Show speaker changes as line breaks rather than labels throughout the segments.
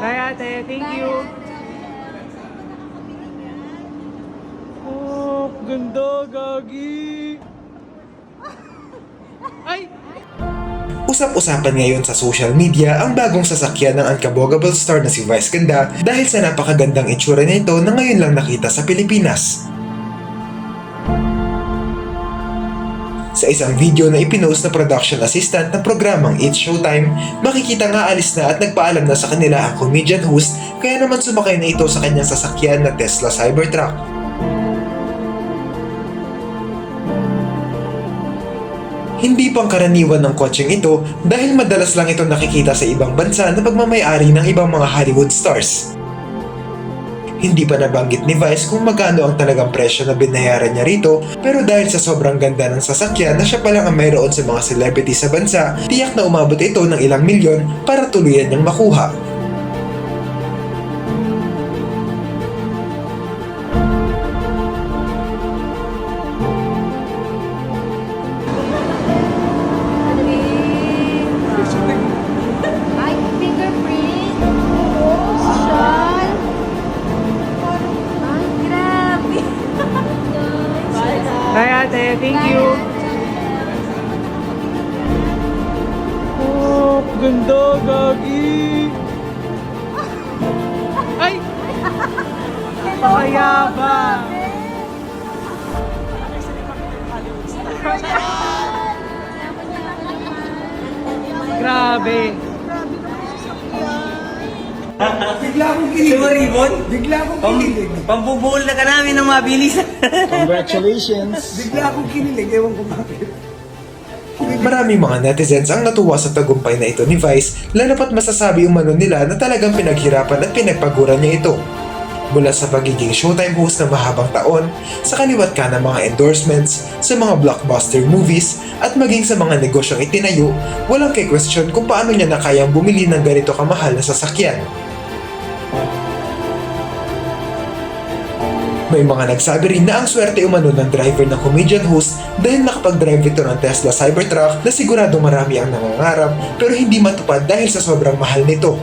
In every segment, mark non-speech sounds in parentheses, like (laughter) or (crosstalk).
Bye ate, thank you. Oh, ganda, gagi. (laughs) Ay!
Usap-usapan ngayon sa social media ang bagong sasakyan ng unkabogable star na si Vice Ganda dahil sa napakagandang itsura nito na ngayon lang nakita sa Pilipinas. Sa isang video na ipinost na production assistant ng programang It's Showtime, makikita nga alis na at nagpaalam na sa kanila ang comedian host kaya naman sumakay na ito sa kanyang sasakyan na Tesla Cybertruck. Hindi pang karaniwan ng kotseng ito dahil madalas lang ito nakikita sa ibang bansa na pagmamayari ng ibang mga Hollywood stars. Hindi pa nabanggit ni Vice kung magkano ang talagang presyo na binayaran niya rito pero dahil sa sobrang ganda ng sasakyan na siya palang ang mayroon sa mga celebrity sa bansa, tiyak na umabot ito ng ilang milyon para tuluyan niyang makuha.
Ate, thank you. Oh, ganda, gagi. Ay! Mayabang. Grabe.
Bigla akong kinilig.
Sumaribon?
Bigla akong
Pam,
kinilig.
pambubuhol na ka namin ng mabilis. (laughs)
Congratulations!
Bigla akong kinilig. Ewan ko bakit.
Maraming mga netizens ang natuwa sa tagumpay na ito ni Vice lalo pat masasabi umano nila na talagang pinaghirapan at pinagpaguran niya ito. Mula sa pagiging showtime host na mahabang taon, sa kaliwat ka ng mga endorsements, sa mga blockbuster movies, at maging sa mga negosyong itinayo, walang kay question kung paano niya na kayang bumili ng ganito kamahal na sasakyan. May mga nagsabi rin na ang swerte umano ng driver ng comedian host dahil nakapag-drive ito ng Tesla Cybertruck na sigurado marami ang nangangarap pero hindi matupad dahil sa sobrang mahal nito.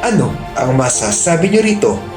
Ano ang masasabi nyo rito?